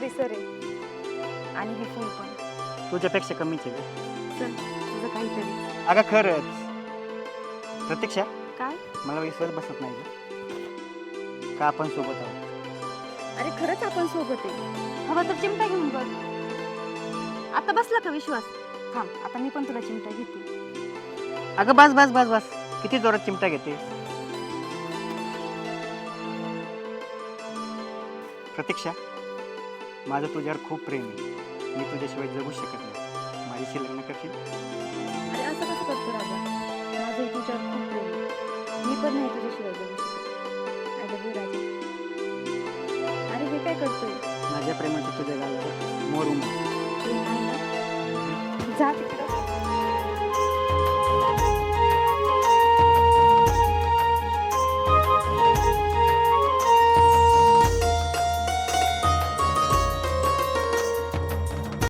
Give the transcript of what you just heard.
केसर आहे. आणि हे फुल पण. तुझ्यापेक्षा कमीच आहे गं. चल तुझं काहीतरी. अगं खरंच. प्रतीक्षा काय? मला विश्वास बसत नाही गं. का आपण सोबत आहोत? अरे खरंच आपण सोबत आहे. हवा तर चिमटा घेऊन बघ. आता बसला का विश्वास? थांब आता मी पण तुला चिमटा घेते. अगं बस बस बस बस. किती जोरात चिमटा घेते प्रतीक्षा माझं तुझ्यावर खूप प्रेम आहे. मी तुझ्याशिवाय जगू शकत नाही. माझ्याशी लग्न करशील? अरे असं कसं करतो राजा? माझं तुझ्यावर खूप प्रेम आहे. मी पण नाही तुझ्याशिवाय जगू शकत. आय लव्ह यू राजा. अरे हे काय करतोय? माझ्या प्रेमाचं तुझ्या गालावर मोर उमल. ते नाही ना? जा तिकडे.